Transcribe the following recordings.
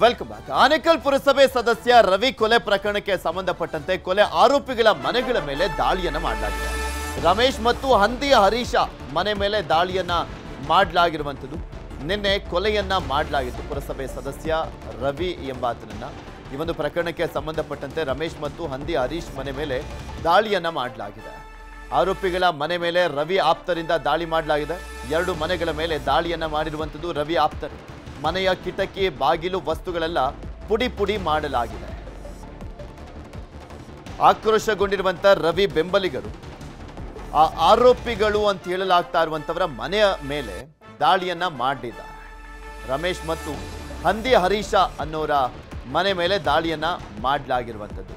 Welcome back Anekal ಪುರಸಭೆ ಸದಸ್ಯ ರವಿ ಕೊಲೆ ಪ್ರಕರಣಕ್ಕೆ ಸಂಬಂಧಪಟ್ಟಂತೆ ಕೊಲೆ ಆರೋಪಿಗಳ ಮನೆಗಳ ಮೇಲೆ ದಾಳಿಯನ್ನು ಮಾಡಲಾಗಿದೆ. ರಮೇಶ್ ಮತ್ತು ಹಂದಿ ಹರೀಶ ಮನೆ ಮೇಲೆ ದಾಳಿಯನ್ನ ಮಾಡಲಾಗಿರುವಂಥದ್ದು. ನಿನ್ನೆ ಕೊಲೆಯನ್ನ ಮಾಡಲಾಗಿತ್ತು ಪುರಸಭೆ ಸದಸ್ಯ ರವಿ ಎಂಬಾತನನ್ನ. ಈ ಒಂದು ಪ್ರಕರಣಕ್ಕೆ ಸಂಬಂಧಪಟ್ಟಂತೆ ರಮೇಶ್ ಮತ್ತು ಹಂದಿ ಹರೀಶ್ ಮನೆ ಮೇಲೆ ದಾಳಿಯನ್ನ ಮಾಡಲಾಗಿದೆ. ಆರೋಪಿಗಳ ಮನೆ ಮೇಲೆ ರವಿ ಆಪ್ತರಿಂದ ದಾಳಿ ಮಾಡಲಾಗಿದೆ. ಎರಡು ಮನೆಗಳ ಮೇಲೆ ದಾಳಿಯನ್ನ ಮಾಡಿರುವಂಥದ್ದು ರವಿ ಆಪ್ತರು. ಮನೆಯ ಕಿಟಕಿ, ಬಾಗಿಲು ವಸ್ತುಗಳೆಲ್ಲ ಪುಡಿ ಪುಡಿ ಮಾಡಲಾಗಿದೆ. ಆಕ್ರೋಶಗೊಂಡಿರುವಂಥ ರವಿ ಬೆಂಬಲಿಗರು. ಆ ಆರೋಪಿಗಳು ಅಂತ ಹೇಳಲಾಗ್ತಾ ಇರುವಂತವರ ಮನೆಯ ಮೇಲೆ ದಾಳಿಯನ್ನ ಮಾಡಿದ್ದಾರೆ. ರಮೇಶ್ ಮತ್ತು ಹಂದಿ ಹರೀಶ ಅನ್ನೋರ ಮನೆ ಮೇಲೆ ದಾಳಿಯನ್ನ ಮಾಡಲಾಗಿರುವಂಥದ್ದು.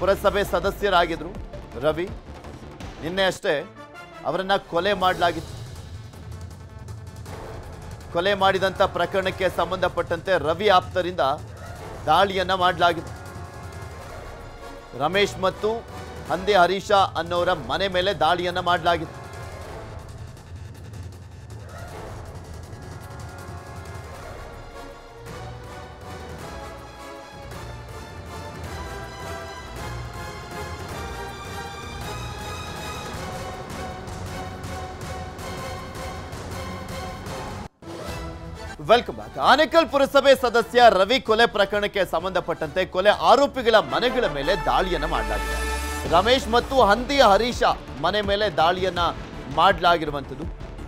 ಪುರಸಭೆ ಸದಸ್ಯರಾಗಿದ್ರು ರವಿ. ನಿನ್ನೆ ಅಷ್ಟೇ ಅವರನ್ನ ಕೊಲೆ ಮಾಡಲಾಗಿತ್ತು. ಕೊಲೆ ಮಾಡಿದಂಥ ಪ್ರಕರಣಕ್ಕೆ ಸಂಬಂಧಪಟ್ಟಂತೆ ರವಿ ಆಪ್ತರಿಂದ ದಾಳಿಯನ್ನು ಮಾಡಲಾಗಿದೆ. ರಮೇಶ್ ಮತ್ತು ಹಂದಿ ಹರೀಶ ಅನ್ನೋರ ಮನೆ ಮೇಲೆ ದಾಳಿಯನ್ನು ಮಾಡಲಾಗಿದೆ. ವೆಲ್ಕಮ್ ಬ್ಯಾಕ್ ಆನೇಕಲ್ ಪುರಸಭೆ ಸದಸ್ಯ ರವಿ ಕೊಲೆ ಪ್ರಕರಣಕ್ಕೆ ಸಂಬಂಧಪಟ್ಟಂತೆ ಕೊಲೆ ಆರೋಪಿಗಳ ಮನೆಗಳ ಮೇಲೆ ದಾಳಿಯನ್ನ ಮಾಡಲಾಗಿದೆ. ರಮೇಶ್ ಮತ್ತು ಹಂದಿ ಹರೀಶ ಮನೆ ಮೇಲೆ ದಾಳಿಯನ್ನ ಮಾಡಲಾಗಿರುವಂಥದ್ದು.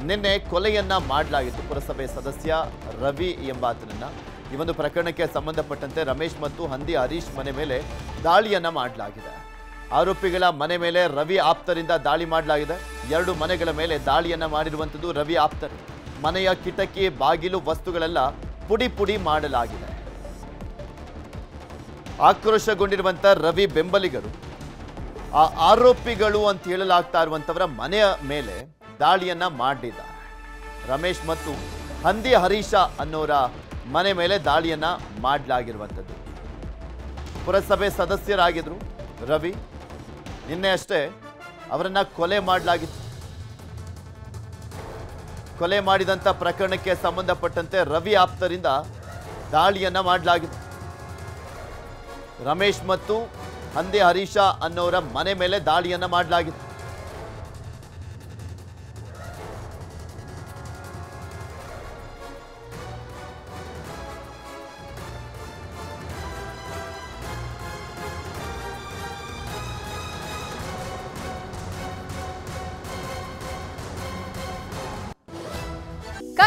ನಿನ್ನೆ ಕೊಲೆಯನ್ನ ಮಾಡಲಾಗಿತ್ತು ಪುರಸಭೆ ಸದಸ್ಯ ರವಿ ಎಂಬಾತನನ್ನ. ಈ ಒಂದು ಪ್ರಕರಣಕ್ಕೆ ಸಂಬಂಧಪಟ್ಟಂತೆ ರಮೇಶ್ ಮತ್ತು ಹಂದಿ ಹರೀಶ್ ಮನೆ ಮೇಲೆ ದಾಳಿಯನ್ನ ಮಾಡಲಾಗಿದೆ. ಆರೋಪಿಗಳ ಮನೆ ಮೇಲೆ ರವಿ ಆಪ್ತರಿಂದ ದಾಳಿ ಮಾಡಲಾಗಿದೆ. ಎರಡು ಮನೆಗಳ ಮೇಲೆ ದಾಳಿಯನ್ನ ಮಾಡಿರುವಂಥದ್ದು ರವಿ ಆಪ್ತರು. ಮನೆಯ ಕಿಟಕಿ, ಬಾಗಿಲು, ವಸ್ತುಗಳೆಲ್ಲ ಪುಡಿ ಪುಡಿ ಮಾಡಲಾಗಿದೆ. ಆಕ್ರೋಶಗೊಂಡಿರುವಂಥ ರವಿ ಬೆಂಬಲಿಗರು, ಆ ಆರೋಪಿಗಳು ಅಂತ ಹೇಳಲಾಗ್ತಾ ಇರುವಂಥವರ ಮನೆಯ ಮೇಲೆ ದಾಳಿಯನ್ನ ಮಾಡಿದ್ದಾರೆ ರಮೇಶ್ ಮತ್ತು ಹಂದಿ ಹರೀಶ ಅನ್ನೋರ ಮನೆ ಮೇಲೆ ದಾಳಿಯನ್ನ ಮಾಡಲಾಗಿರುವಂಥದ್ದು ಪುರಸಭೆ ಸದಸ್ಯರಾಗಿದ್ರು ರವಿ. ನಿನ್ನೆ ಅಷ್ಟೇ ಅವರನ್ನ ಕೊಲೆ ಮಾಡಲಾಗಿತ್ತು. ಕೊಲೆ ಮಾಡಿದಂಥ ಪ್ರಕರಣಕ್ಕೆ ಸಂಬಂಧಪಟ್ಟಂತೆ ರವಿ ಆಪ್ತರಿಂದ ದಾಳಿಯನ್ನು ಮಾಡಲಾಗಿದೆ. ರಮೇಶ್ ಮತ್ತು ಹಂದಿ ಹರೀಶ ಅನ್ನೋರ ಮನೆ ಮೇಲೆ ದಾಳಿಯನ್ನು ಮಾಡಲಾಗಿದೆ.